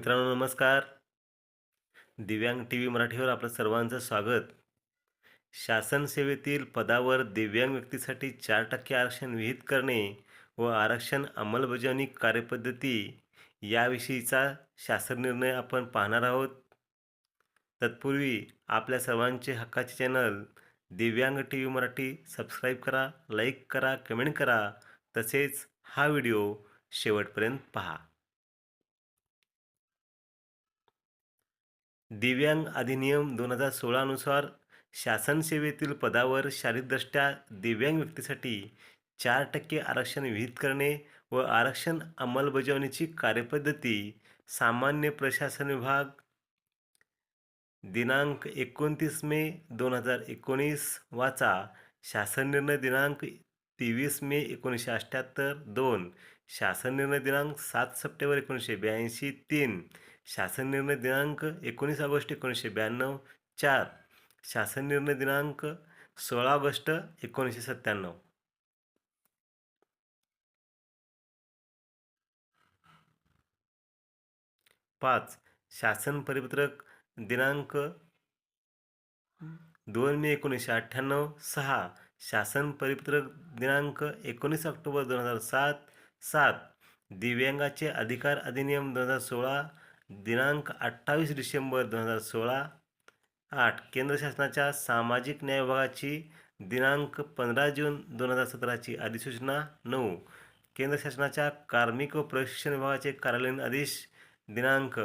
मित्रांनो नमस्कार. दिव्यांग टी व्ही मराठीवर आपलं सर्वांचं स्वागत. शासन सेवेतील पदावर दिव्यांग व्यक्तीसाठी चार टक्के आरक्षण विहित करणे व आरक्षण अंमलबजावणी कार्यपद्धती याविषयीचा शासन निर्णय आपण पाहणार आहोत. तत्पूर्वी आपल्या सर्वांचे हक्काचे चॅनल दिव्यांग टी व्ही मराठी सबस्क्राईब करा लाईक करा कमेंट करा. तसेच हा व्हिडिओ शेवटपर्यंत पहा. दिव्यांग अधिनियम दोन हजार सोळानुसार शासनसेवेतील पदावर शारीरिकदृष्ट्या दिव्यांग व्यक्तीसाठी चार टक्के आरक्षण विहित करणे व आरक्षण अंमलबजावणीची कार्यपद्धती सामान्य प्रशासन विभाग दिनांक एकोणतीस मे दोन हजार एकोणीस वाचा शासन निर्णय दिनांक तेवीस मे एकोणीसशे अठ्ठ्याहत्तर दोन शासन निर्णय दिनांक सात सप्टेंबर एकोणीसशे ब्याऐंशी तीन शासन निर्णय दिनांक एकोणीस ऑगस्ट एकोणीसशे ब्याण्णव चार. शासन निर्णय दिनांक सोळा ऑगस्ट एकोणीसशे सत्त्याण्णव. पाच. शासन परिपत्रक दिनांक दोन मे एकोणीसशे अठ्ठ्याण्णव सहा. शासन परिपत्रक दिनांक एकोणीस ऑक्टोबर दोन हजार सात सात. दिव्यांगाचे अधिकार अधिनियम दोन हजार सोळा दिनांक अठ्ठावीस डिसेंबर दोन हजार सोळा आठ केंद्र शासनाच्या सामाजिक न्याय विभागाची दिनांक पंधरा जून दोन हजार सतराची अधिसूचना नऊ केंद्र शासनाच्या कार्मिक व प्रशिक्षण विभागाचे कार्यालयीन आदेश दिनांक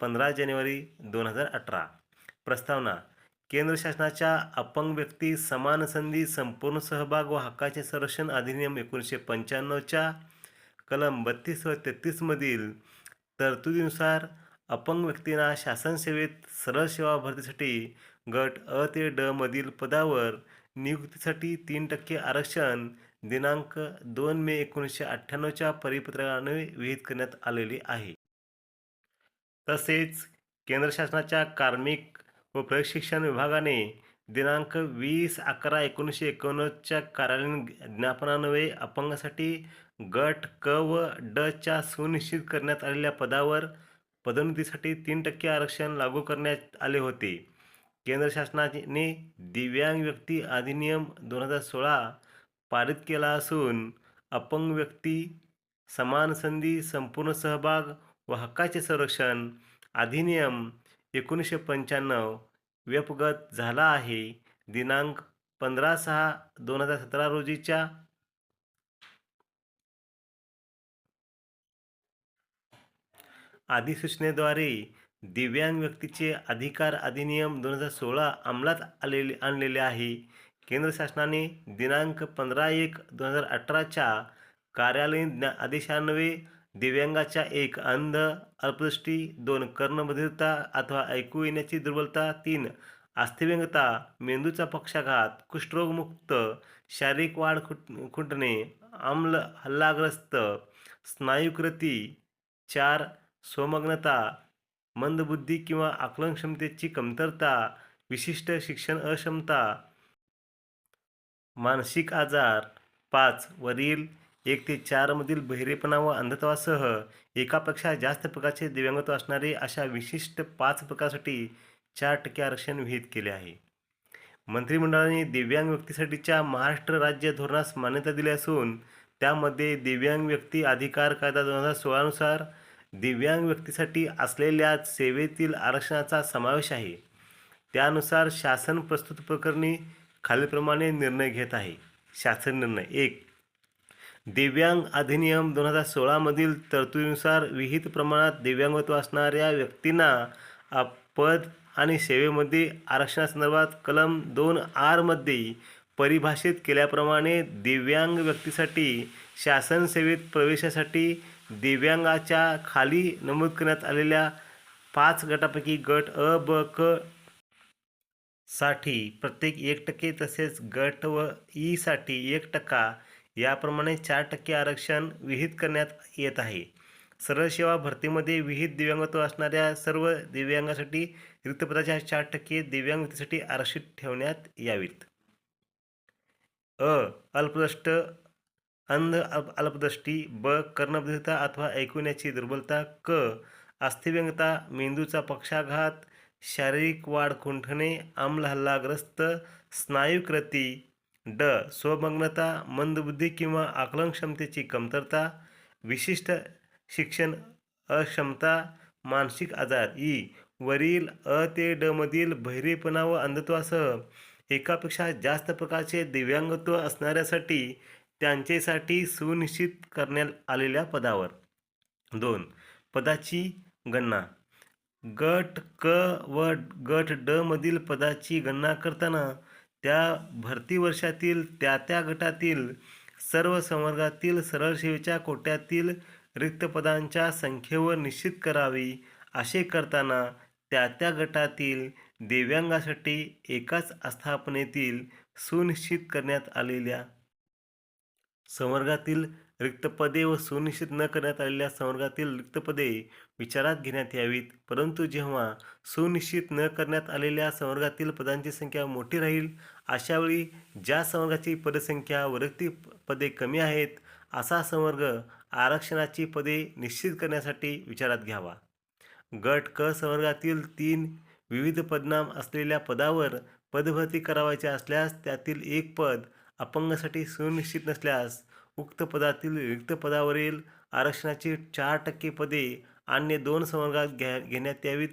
पंधरा जानेवारी दोन हजार अठरा. प्रस्तावना केंद्र शासनाच्या अपंग व्यक्ती समान संधी संपूर्ण सहभाग व हक्काचे संरक्षण अधिनियम एकोणीसशे पंच्याण्णवच्या कलम बत्तीस व तेहतीसमधील तरतुदीनुसार अपंग व्यक्तींना शासनसेवेत सरळ सेवा भरतीसाठी गट अ ते ड मधील पदावर नियुक्तीसाठी तीन टक्के आरक्षण दिनांक दोन मे एकोणीसशे अठ्ठ्याण्णवच्या परिपत्रकाने विहित करण्यात आलेले आहे. तसेच केंद्र शासनाच्या कार्मिक व प्रशिक्षण विभागाने दिनांक वीस अकरा एकोणीसशे एकोणनव्वदच्या कार्यालयीन ज्ञापनान्वये अपंगासाठी गट क व ड च्या सुनिश्चित करण्यात आलेल्या पदावर पदोन्नतीसाठी तीन टक्के आरक्षण लागू करण्यात आले होते. केंद्र शासनाने दिव्यांग व्यक्ती अधिनियम दोन हजार सोळा पारित केला असून अपंग व्यक्ती समान संधी संपूर्ण सहभाग व हक्काचे संरक्षण अधिनियम एकोणीसशे पंच्याण्णव व्यपगत झाला आहे. दिनांक पंधरा सहा दोन हजार सतरा रोजीच्या अधिसूचनेद्वारे दिव्यांग व्यक्तीचे अधिकार अधिनियम दोन हजार सोळा अंमलात आलेले आणलेले आहे. केंद्र शासनाने दिनांक पंधरा एक दोन हजार अठराच्या कार्यालयीन ज्ञा आदेशान्वये दिव्यांगाच्या एक अंध अल्पदृष्टी दोन कर्णबधिरता अथवा ऐकू येण्याची दुर्बलता तीन अस्थिव्यंगता मेंदूचा पक्षाघात कुष्ठरोगमुक्त शारीरिक वाढ खुट खुंटणे आम्ल हल्लाग्रस्त स्नायुकृती चार स्वमग्नता मंदबुद्धी किंवा आकलनक्षमतेची कमतरता विशिष्ट शिक्षण अक्षमता मानसिक आजार पाच वरील एक ते चारमधील बहिरेपणा व अंधत्वासह एकापेक्षा जास्त प्रकारचे दिव्यांगत्व असणारे अशा विशिष्ट पाच प्रकारसाठी चार टक्के आरक्षण विहित केले आहे. मंत्रिमंडळाने दिव्यांग व्यक्तीसाठीच्या महाराष्ट्र राज्य धोरणास मान्यता दिली असून त्यामध्ये दिव्यांग व्यक्ती अधिकार कायदा दोन हजार सोळानुसार दिव्यांग व्यक्तीसाठी असलेल्या सेवेतील आरक्षणाचा समावेश आहे. त्यानुसार शासन प्रस्तुत प्रकरणी खालीलप्रमाणे निर्णय घेत आहे. शासन निर्णय एक. दिव्यांग अधिनियम दोन हजार सोळामधील तरतुदीनुसार विहित प्रमाणात दिव्यांगत्व असणाऱ्या व्यक्तींना पद आणि सेवेमध्ये आरक्षणासंदर्भात कलम दोन आरमध्ये परिभाषित केल्याप्रमाणे दिव्यांग व्यक्तीसाठी शासन सेवेत प्रवेशासाठी दिव्यांगाच्या खाली नमूद करण्यात आलेल्या पाच गटापैकी गट अ ब क साठी प्रत्येक एक टक्के तसेच गट व ई साठी एक टक्का याप्रमाणे चार टक्के आरक्षण विहित करण्यात येत आहे. सरळ सेवा भरतीमध्ये विहित दिव्यांगत्व असणाऱ्या सर्व दिव्यांगासाठी रिक्तपदाच्या चार टक्के दिव्यांग व्यक्तीसाठी आरक्षित ठेवण्यात यावीत. अ अल्पदृष्ट अंध अल्पदृष्टी ब कर्णबद्धता अथवा ऐकवण्याची दुर्बलता क अस्थिव्यंगता मेंदूचा पक्षाघात शारीरिक वाढ कुंठणे आम्ल हल्लाग्रस्त स्नायुकृती ड स्वमग्नता मंदबुद्धी किंवा आकलन क्षमतेची कमतरता विशिष्ट शिक्षण अक्षमता मानसिक आजार ई वरील अ ते ड मधील बहिरेपणा व अंधत्वासह एकापेक्षा जास्त प्रकारचे दिव्यांगत्व असणाऱ्यासाठी त्यांच्यासाठी सुनिश्चित करण्यात आलेल्या पदावर. दोन पदाची गणना. गट क व गट ड मधील पदाची गणना करताना त्या भरती वर्षातील त्या त्या गटातील सर्व संवर्गातील सरळ सेवेच्या कोट्यातील रिक्त पदांच्या संख्येवर निश्चित करावी असे करताना त्या त्या गटातील दिव्यांगासाठी एकाच आस्थापनेतील सुनिश्चित करण्यात आलेल्या संवर्गातील रिक्तपदे व सुनिश्चित न करण्यात आलेल्या संवर्गातील रिक्तपदे विचारात घेण्यात यावीत. परंतु जेव्हा सुनिश्चित न करण्यात आलेल्या संवर्गातील पदांची संख्या मोठी राहील अशावेळी ज्या संवर्गाची पदसंख्या व रिक्त पदे कमी आहेत असा संवर्ग आरक्षणाची पदे निश्चित करण्यासाठी विचारात घ्यावा. गट क संवर्गातील तीन विविध पदनाम असलेल्या पदावर पदभरती करावयाची असल्यास त्यातील एक पद अपंगासाठी सुनिश्चित नसल्यास उक्त पदातील रिक्त पदावरील आरक्षणाची चार टक्के पदे अन्य दोन संवर्गात घ्या घेण्यात यावीत.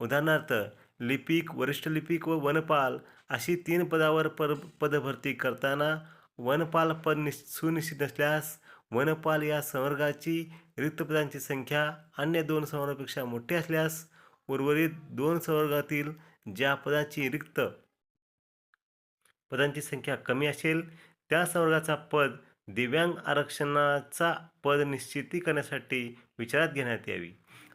उदाहरणार्थ लिपिक वरिष्ठ लिपिक व वनपाल अशी तीन पदावर पर पदभरती करताना वनपाल पद निश सुनिश्चित नसल्यास वनपाल या संवर्गाची रिक्त पदांची संख्या अन्य दोन संवर्गापेक्षा मोठी असल्यास उर्वरित दोन संवर्गातील ज्या पदाची रिक्त पदांची संख्या कमी असेल त्या संवर्गाचा पद दिव्यांग आरक्षणाचा पद निश्चिती करण्यासाठी विचारात घेण्यात यावी.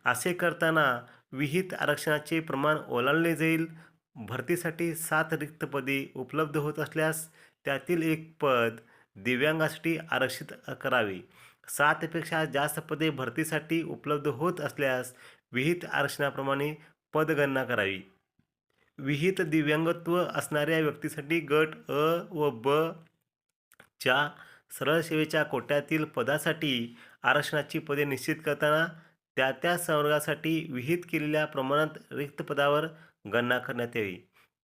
असे करताना विहित आरक्षणाचे प्रमाण ओलांडले जाईल. भरतीसाठी सात रिक्त पदे उपलब्ध होत असल्यास त्यातील एक पद दिव्यांगासाठी आरक्षित करावे. सातपेक्षा जास्त पदे भरतीसाठी उपलब्ध होत असल्यास विहित आरक्षणाप्रमाणे पदगणना करावी. विहित दिव्यांगत्व असणाऱ्या व्यक्तीसाठी गट अ व ब च्या सरळ सेवेच्या कोट्यातील पदासाठी आरक्षणाची पदे निश्चित करताना त्या त्या संवर्गासाठी विहित केलेल्या प्रमाणात रिक्त पदावर गणना करण्यात यावी.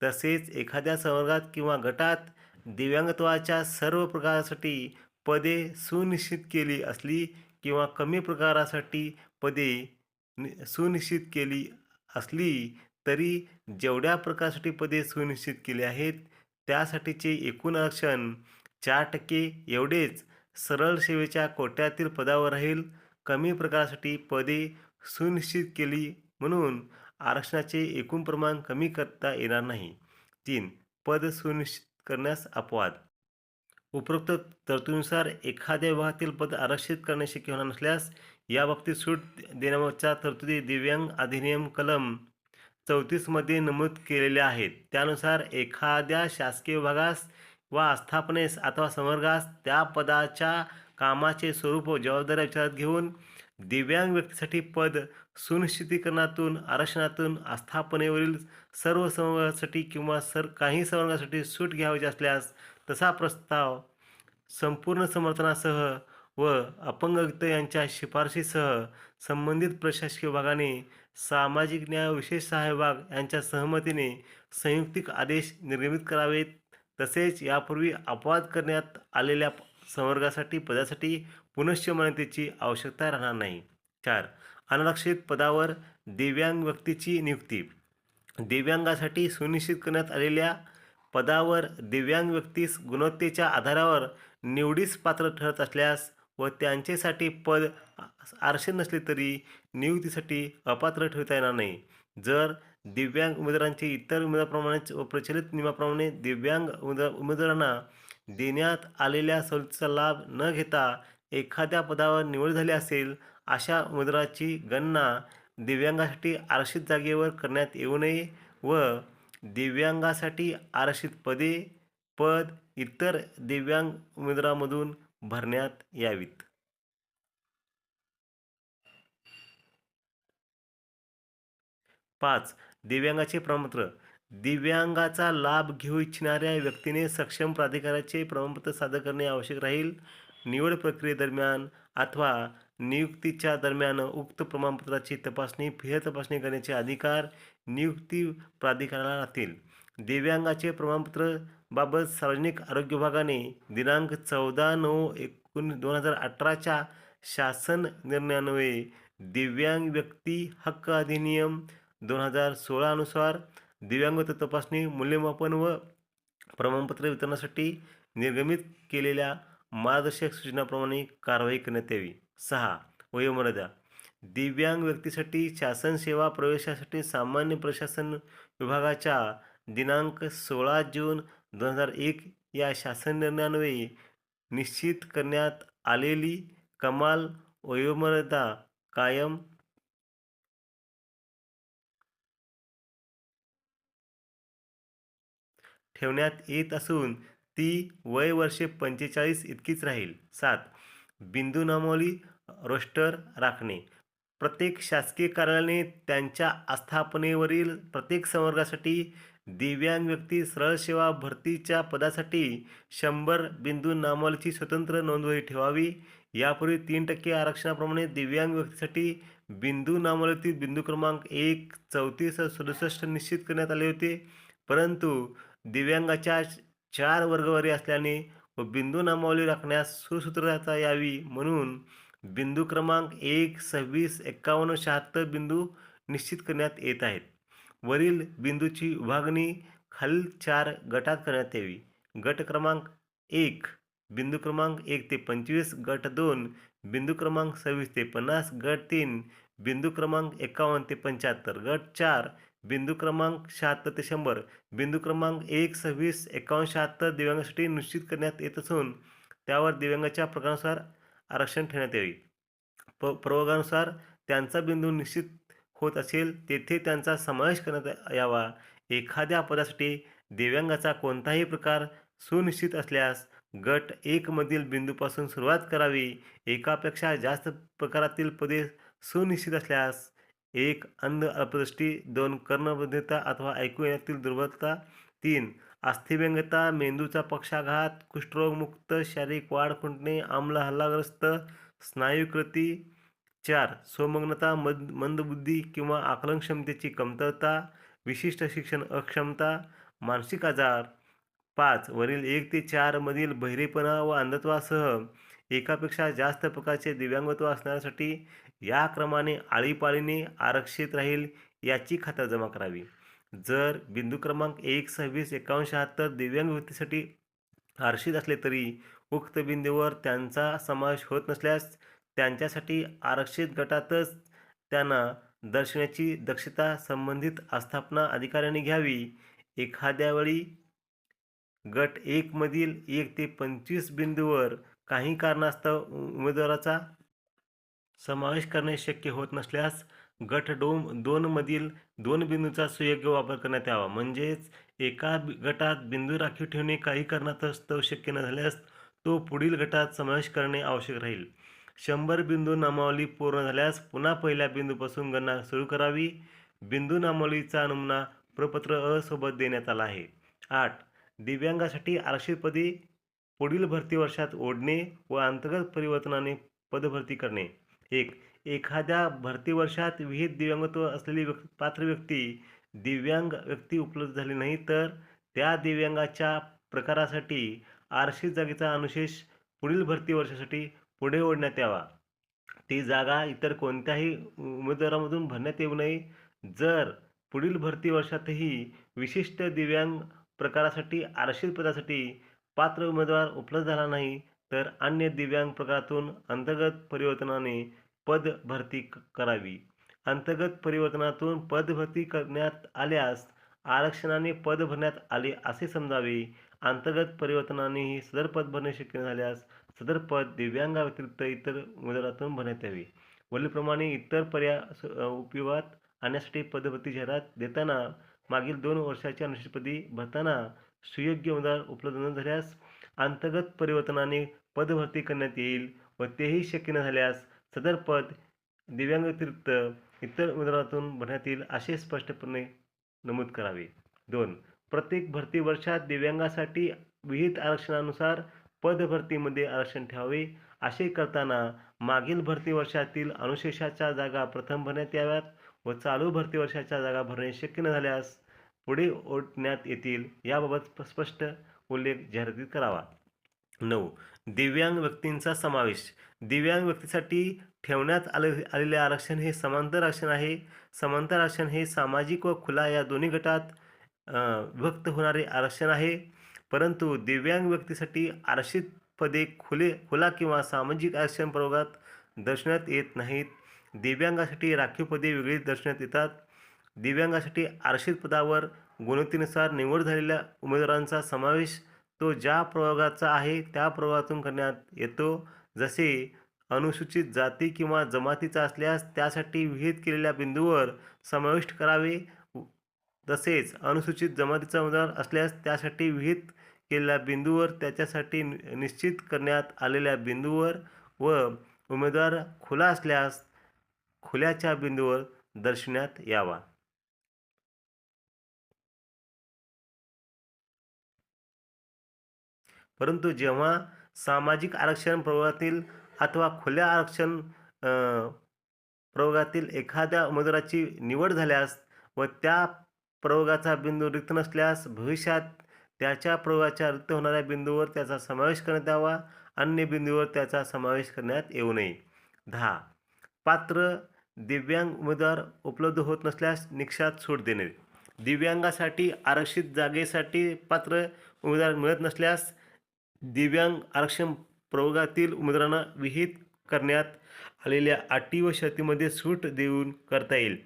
तसेच एखाद्या संवर्गात किंवा गटात दिव्यांगत्वाच्या सर्व प्रकारासाठी पदे सुनिश्चित केली असली किंवा कमी प्रकारासाठी पदे नि सुनिश्चित केली असली तरी जेवढ्या प्रकारसाठी पदे सुनिश्चित केली आहेत त्यासाठीचे एकूण आरक्षण चार टक्के एवढेच सरळ सेवेच्या कोट्यातील पदावर राहील. कमी प्रकारासाठी पदे सुनिश्चित केली म्हणून आरक्षणाचे एकूण प्रमाण कमी करता येणार नाही. तीन पद सुनिश्चित करण्यास अपवाद. उपरोक्त तरतुदीनुसार एखाद्या विभागातील पद आरक्षित करणे शक्य होणार नसल्यास याबाबतीत सूट देण्याच्या तरतुदी दिव्यांग अधिनियम कलम चौतीसमध्ये नमूद केलेल्या आहेत. त्यानुसार एखाद्या शासकीय विभागास वा आस्थापनेस अथवा संवर्गास त्या पदाच्या कामाचे स्वरूप व जबाबदाऱ्या विचारात घेऊन दिव्यांग व्यक्तीसाठी पद सुनिश्चितीकरणातून आरक्षणातून आस्थापनेवरील सर्व संवर्गासाठी किंवा सर काही संवर्गासाठी सूट घ्यावयाची असल्यास तसा प्रस्ताव संपूर्ण समर्थनासह व अपंगत्व यांच्या शिफारशीसह संबंधित प्रशासकीय विभागाने सामाजिक न्याय विशेष सहभाग यांच्या सहमतीने संयुक्तिक आदेश निर्गमित करावेत. तसेच यापूर्वी अपवाद करण्यात आलेल्या संवर्गासाठी पदासाठी पुनश्च मान्यतेची आवश्यकता राहणार नाही. चार अनारक्षित पदावर दिव्यांग व्यक्तीची नियुक्ती. दिव्यांगासाठी सुनिश्चित करण्यात आलेल्या पदावर दिव्यांग व्यक्तीस गुणवत्तेच्या आधारावर निवडीस पात्र ठरत असल्यास व त्यांचेसाठी पद आरक्षित नसले तरी नियुक्तीसाठी अपात्र ठेवता येणार नाही. जर दिव्यांग उमेदवारांचे इतर उमेदवाराप्रमाणेच व प्रचलित नियमाप्रमाणे दिव्यांग उमेदवार उमेदवारांना देण्यात आलेल्या सवलतीचा लाभ न घेता एखाद्या पदावर निवड झाली असेल अशा उमेदवाराची गणना दिव्यांगासाठी आरक्षित जागेवर करण्यात येऊ नये व दिव्यांगासाठी आरक्षित पदे पद इतर दिव्यांग उमेदवारामधून भरण्यात यावीत. पाच. दिव्यांगाचे प्रमाणपत्र दिव्यांगाचा लाभ घेऊ इच्छिणाऱ्या व्यक्तीने सक्षम प्राधिकाराचे प्रमाणपत्र सादर करणे आवश्यक राहील. निवड प्रक्रियेदरम्यान अथवा नियुक्तीच्या दरम्यान उक्त प्रमाणपत्राची तपासणी फेर तपासणी करण्याचे अधिकार नियुक्ती प्राधिकाराला राहतील दिव्यांगाचे प्रमाणपत्र बाबत सार्वजनिक आरोग्य विभागाने दिनांक चौदा नऊ एकोण दोन हजार अठराच्या शासन निर्णयान्वये दिव्यांग व्यक्ती हक्क अधिनियम दोन हजार सोळानुसार दिव्यांगता तपासणी मूल्यमापन व प्रमाणपत्र वितरणासाठी निर्गमित केलेल्या मार्गदर्शक सूचनाप्रमाणे कारवाई करण्यात यावी. सहा. वयोमर्यादा. दिव्यांग व्यक्तीसाठी शासन सेवा प्रवेशासाठी सामान्य प्रशासन विभागाच्या दिनांक सोळा जून दोन हजार एक या शासन निर्णयान्वये निश्चित करण्यात आलेली कमाल वयोमर्यादा कायम ठेवण्यात येत असून ती वय वर्षे पंचेचाळीस इतकीच राहील. सात. बिंदू नामोली रोस्टर राखणे. प्रत्येक शासकीय कार्यालयाने त्यांच्या आस्थापनेवरील प्रत्येक संवर्गासाठी दिव्यांग व्यक्ती सरळ सेवा भरतीच्या पदासाठी शंभर बिंदू नामोलीची स्वतंत्र नोंदवही ठेवावी. यापूर्वी तीन टक्के आरक्षणाप्रमाणे दिव्यांग व्यक्तीसाठी बिंदू नामोलीतील बिंदू क्रमांक एक चौतीस सदुसष्ट निश्चित करण्यात आले होते. परंतु दिव्यांगाच्या चार वर्गवारी असल्याने व बिंदू नामावली राखण्यास सुसूत्रता यावी म्हणून बिंदू क्रमांक एक सव्वीस एक्कावन्न शहात्तर बिंदू निश्चित करण्यात येत आहेत. वरील बिंदूची विभागणी खालील चार गटात करण्यात यावी. गट क्रमांक एक बिंदू क्रमांक एक ते पंचवीस गट दोन बिंदू क्रमांक सव्वीस ते पन्नास गट तीन बिंदू क्रमांक एकावन्न ते पंच्याहत्तर गट चार बिंदू क्रमांक शहात्तर ते शंभर. बिंदू क्रमांक एक सव्वीस एकावन्न शहात्तर दिव्यांगासाठी निश्चित करण्यात येत असून त्यावर दिव्यांगाच्या प्रकारानुसार आरक्षण ठेवण्यात यावे. प प्रवर्गानुसार त्यांचा बिंदू निश्चित होत असेल तेथे त्यांचा समावेश करण्यात यावा. एखाद्या पदासाठी दिव्यांगाचा कोणताही प्रकार सुनिश्चित असल्यास गट एकमधील बिंदूपासून सुरुवात करावी. एकापेक्षा जास्त प्रकारातील पदे सुनिश्चित असल्यास एक अंध अपृष्टी दोन कर्णबद्धता अथवा ऐकू येण्यातील दुर्बलता. तीन अस्थिव्यंगता मेंदूचा पक्षाघात कुष्ठरोगमुक्त शारीरिक वाढ खुंटणे आम्ल हल्लाग्रस्त स्नायुकृती. चार स्वमग्नता मद मंदबुद्धी किंवा आकलन क्षमतेची कमतरता विशिष्ट शिक्षण अक्षमता मानसिक आजार. पाच वरील एक ते चारमधील बहिरेपणा व अंधत्वासह एकापेक्षा जास्त प्रकारचे दिव्यांगत्व असणाऱ्यासाठी या क्रमाने आळीपाळीने आरक्षित राहील याची खातरजमा करावी. जर बिंदू क्रमांक एक सव्वीस एकावन्न शहात्तर दिव्यांग व्यक्तीसाठी आरक्षित असले तरी उक्त बिंदूवर त्यांचा समावेश होत नसल्यास त्यांच्यासाठी आरक्षित गटातच त्यांना दर्शवण्याची दक्षता संबंधित आस्थापना अधिकाऱ्यांनी घ्यावी. एखाद्या वेळी गट एकमधील एक ते पंचवीस बिंदूवर काही कारणास्तव उमेदवाराचा समावेश करणे शक्य होत नसल्यास गट डोम दोनमधील दोन बिंदूचा सुयोग्य वापर करण्यात यावा. म्हणजेच एका गटात बिंदू राखीव ठेवणे काही कारणास्तव शक्य न झाल्यास तो पुढील गटात समावेश करणे आवश्यक राहील. शंभर बिंदू नामावली पूर्ण झाल्यास पुन्हा पहिल्या बिंदूपासून गणना सुरू करावी. बिंदू नामावलीचा नमुना प्रपत्र अ सोबत देण्यात आला आहे. आठ. दिव्यांगासाठी आरक्षितपदी पुढील भरती वर्षात ओढणे व अंतर्गत परिवर्तनाने पदभरती करणे. एक. एखाद्या भरती वर्षात विहित दिव्यांगत्व असलेली व्यक् पात्र व्यक्ती दिव्यांग व्यक्ती उपलब्ध झाली नाही तर त्या दिव्यांगाच्या प्रकारासाठी आरक्षित जागेचा अनुशेष पुढील भरती वर्षासाठी पुढे ओढण्यात यावा. ती जागा इतर कोणत्याही उमेदवारामधून भरण्यात येऊ नये. जर पुढील भरती वर्षातही विशिष्ट दिव्यांग प्रकारासाठी आरक्षित पदासाठी पात्र उमेदवार उपलब्ध झाला नाही तर अन्य दिव्यांग प्रकारातून अंतर्गत परिवर्तनाने पद भरती करावी. अंतर्गत परिवर्तनातून पद भरती करण्यात आल्यास आरक्षणाने पद भरण्यात आले असे समजावे. अंतर्गत परिवर्तनानेही सदर पद भरणे शक्य झाल्यास सदर पद दिव्यांगाव्यतिरिक्त इतर उमेदवारातून भरण्यात यावे. वरीलप्रमाणे इतर पर्याय उपयोगात आणण्यासाठी पदभरती जाहिरात देताना मागील दोन वर्षाच्या अनुसूचीपदी भरताना सुयोग्य उमेदवार उपलब्ध न झाल्यास अंतर्गत परिवर्तनाने पदभरती करण्यात येईल व तेही शक्य न झाल्यास सदर पद दिव्यांगाव्यतिरिक्त इतर उमेदवारातून भरण्यात येईल असे स्पष्टपणे नमूद करावे. दोन प्रत्येक भरती वर्षात दिव्यांगासाठी विहित आरक्षणानुसार पदभरतीमध्ये आरक्षण ठेवावे. असे करताना मागील भरती वर्षातील अनुशेषाच्या जागा प्रथम भरण्यात याव्यात व चालू भरती वर्षाच्या जागा भरणे शक्य न झाल्यास पुढे ओढण्यात येतील याबाबत स्पष्ट उल्लेख जाहिरातीत करावा. नऊ. दिव्यांग व्यक्तींचा समावेश. दिव्यांग व्यक्तीसाठी ठेवण्यात आले आलेले आरक्षण हे समांतर आरक्षण आहे. समांतर आरक्षण हे सामाजिक व खुला या दोन्ही गटात अ, विभक्त होणारे आरक्षण आहे. परंतु दिव्यांग व्यक्तीसाठी आरक्षित पदे खुले खुला किंवा सामाजिक आरक्षण प्रयोगात दर्शवण्यात येत नाहीत. दिव्यांगासाठी राखीव पदे वेगळी दर्शवण्यात येतात. दिव्यांगासाठी आरक्षित पदावर गुणवत्तेनुसार निवड झालेल्या उमेदवारांचा समावेश तो ज्या प्रयोगाचा आहे त्या प्रयोगातून करण्यात येतो. जसे अनुसूचित जाती किंवा जमातीचा असल्यास त्यासाठी विहित केलेल्या बिंदूवर समाविष्ट करावे. तसेच अनुसूचित जमातीचा उमेदवार असल्यास त्यासाठी विहित केलेल्या बिंदूवर त्याच्यासाठी नि- निश्चित करण्यात आलेल्या बिंदूवर व उमेदवार खुला असल्यास खुल्याच्या बिंदूवर दर्शवण्यात यावा. परंतु जेव्हा सामाजिक आरक्षण प्रवर्गातील अथवा खुल्या आरक्षण प्रयोगातील प्रवर्गातील एखाद्या उमेदवाराची निवड झाल्यास व त्या प्रयोगाचा बिंदू रिक्त नसल्यास भविष्यात त्याच्या प्रयोगाच्या रिक्त होणाऱ्या बिंदूवर त्याचा समावेश करण्यात यावा. अन्य बिंदूवर त्याचा समावेश करण्यात येऊ नये. दहा. पात्र दिव्यांग उमेदवार उपलब्ध होत नसल्यास निकषात सूट देणे. दिव्यांगासाठी आरक्षित जागेसाठी पात्र उमेदवार मिळत नसल्यास दिव्यांग आरक्षण प्रवर्गातील उमेदवारांना विहित करण्यात आलेल्या अटी व शर्तीमध्ये सूट देऊन करता येईल.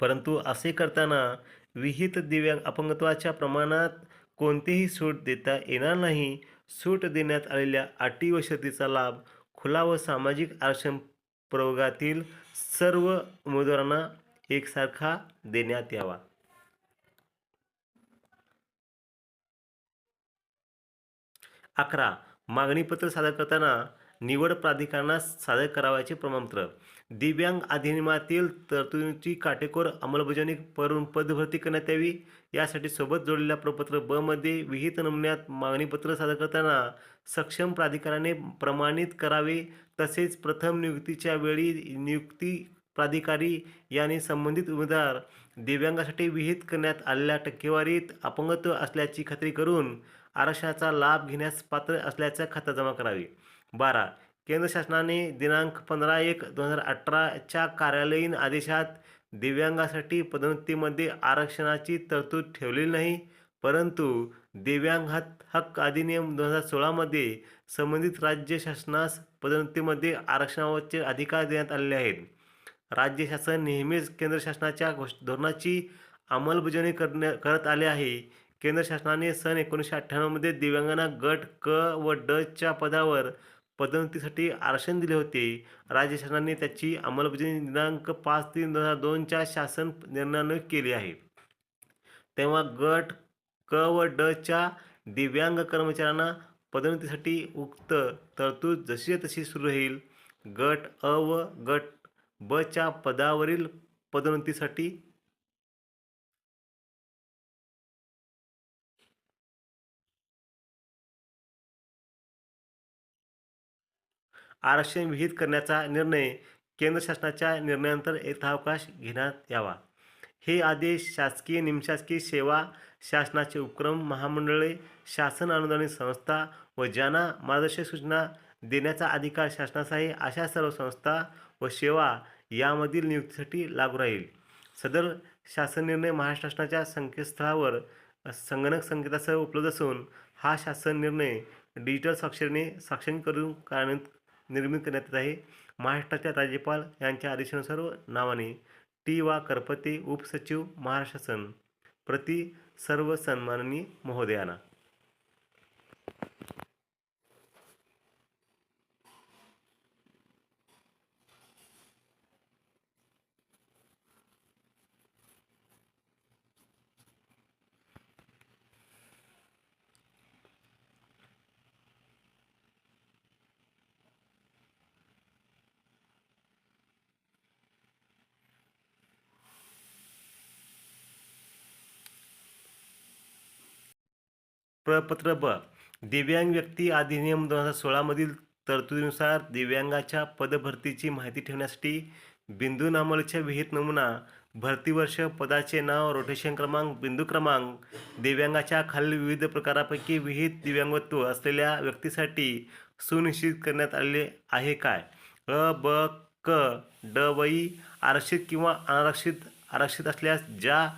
परंतु असे करताना विहित दिव्यांग अपंगत्वाच्या प्रमाणात कोणतीही सूट देता येणार नाही. सूट देण्यात आलेल्या अटी व शर्तीचा लाभ खुला व सामाजिक आरक्षण प्रवर्गातील सर्व उमेदवारांना एकसारखा देण्यात यावा. अकरा. मागणीपत्र सादर करताना निवड प्राधिकरणास सादर करावयाचे प्रमाणपत्र. दिव्यांग अधिनियमातील तरतुदींची काटेकोर अंमलबजावणी करून पदभरती करण्यात यावी. यासाठी सोबत जोडलेल्या प्रपत्र ब मध्ये विहित नमुन्यात मागणीपत्र सादर करताना सक्षम प्राधिकरणाने प्रमाणित करावे. तसेच प्रथम नियुक्तीच्या वेळी नियुक्ती प्राधिकारी यांनी संबंधित उमेदवार दिव्यांगासाठी विहित करण्यात आलेल्या टक्केवारीत अपंगत्व असल्याची खात्री करून आरक्षणाचा लाभ घेण्यास पात्र असल्याचा खाता जमा करावी. बारा. केंद्र शासनाने दिनांक पंधरा एक दोन हजार अठराच्या कार्यालयीन आदेशात दिव्यांगासाठी पदोन्नतीमध्ये आरक्षणाची तरतूद ठेवलेली नाही परंतु दिव्यांग हक्क अधिनियम दोन हजार सोळामध्ये संबंधित राज्य शासनास पदोन्नतीमध्ये आरक्षणावरचे अधिकार देण्यात आलेले आहेत. राज्य शासन नेहमीच केंद्र शासनाच्या घोष धोरणाची अंमलबजावणी करण्या करत आले आहे. केंद्र शासनाने सन एकोणीसशे अठ्ठ्याण्णवमध्ये दिव्यांगांना गट क व ड च्या पदावर पदोन्नतीसाठी आरक्षण दिले होते. राज्य शासनाने त्याची अंमलबजावणी दिनांक पाच तीन दोन हजार दोनच्या शासन निर्णयाने केली आहे. तेव्हा गट क व ड च्या दिव्यांग कर्मचाऱ्यांना पदोन्नतीसाठी उक्त तरतूद जशी तशी सुरू राहील. गट अ व गट ब च्या पदावरील पदोन्नतीसाठी आरक्षण विहित करण्याचा निर्णय केंद्र शासनाच्या निर्णयानंतर यथावकाश घेण्यात यावा. हे आदेश शासकीय निमशासकीय सेवा शासनाचे उपक्रम महामंडळे शासन अनुदानित संस्था व ज्यांना मार्गदर्शक सूचना देण्याचा अधिकार शासनाचा आहे अशा सर्व संस्था व सेवा यामधील नियुक्तीसाठी लागू राहील. सदर शासन निर्णय महाराष्ट्र शासनाच्या संकेतस्थळावर संगणक संकेतासह उपलब्ध असून हा शासन निर्णय डिजिटल स्वाक्षरीने स्वाक्षरी करून कार्यान्वित निर्मित करण्यात येत आहे. महाराष्ट्राच्या राज्यपाल यांच्या आदेशानुसार नावाने टी. वा. करपते उपसचिव महाराष्ट्र सन प्रति सर्व सन्माननीय महोदयांना प्रपत्र ब. दिव्यांग व्यक्ती अधिनियम दोन हजार सोळामधील तरतुदीनुसार दिव्यांगाच्या पदभरतीची माहिती ठेवण्यासाठी बिंदू नामलच्या विहित नमुना भरती वर्ष पदाचे नाव रोटेशन क्रमांक बिंदू क्रमांक दिव्यांगाच्या खालील विविध प्रकारापैकी विहित दिव्यांगत्व असलेल्या व्यक्तीसाठी सुनिश्चित करण्यात आलेले आहे काय? अ ब क ड वई आरक्षित किंवा अनारक्षित आरक्षित असल्यास ज्या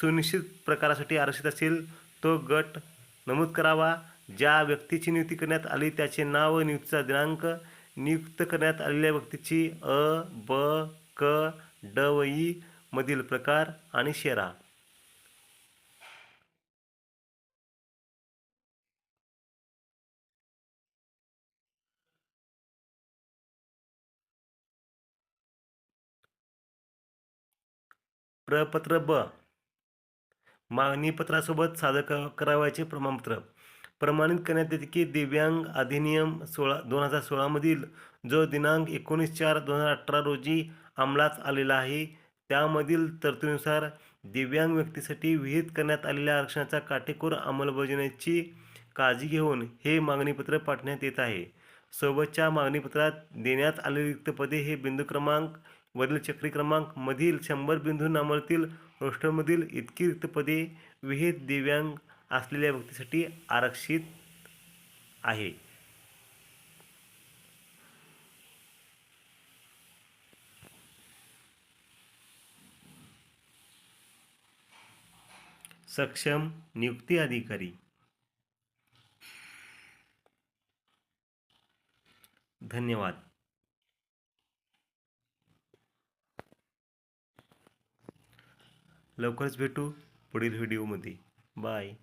सुनिश्चित प्रकारासाठी आरक्षित असेल तो गट नमूद करावा. ज्या व्यक्तीची नियुक्ती करण्यात आली त्याचे नाव व नियुक्तीचा दिनांक नियुक्त करण्यात आलेल्या व्यक्तीची अ ब क ड व ई मधील प्रकार आणि शेरा. प्रपत्र ब. मागणीपत्रासोबत सादर क- करावयाचे प्रमाणपत्र. प्रमाणित करण्यात येते की दिव्यांग अधिनियम सोळा दोन हजार सोळामधील जो दिनांक एकोणीस चार दोन हजार अठरा रोजी अंमलात आलेला आहे त्यामधील तरतुदीनुसार दिव्यांग व्यक्तीसाठी विहित करण्यात आलेल्या आरक्षणाचा काटेकोर अंमलबजावणीची काळजी घेऊन हे मागणीपत्र पाठवण्यात येत आहे. सोबतच्या मागणीपत्रात देण्यात आलेली रिक्त पदे हे बिंदू क्रमांक वरील चक्री क्रमांक मधील शंभर बिंदू नामावलीतील रोस्टरमधील इतकी रिक्त पदे विहित दिव्यांग असलेल्या व्यक्तीसाठी आरक्षित आहे. सक्षम नियुक्ती अधिकारी. धन्यवाद. लवकरच भेटू पुढील व्हिडिओमध्ये. बाय.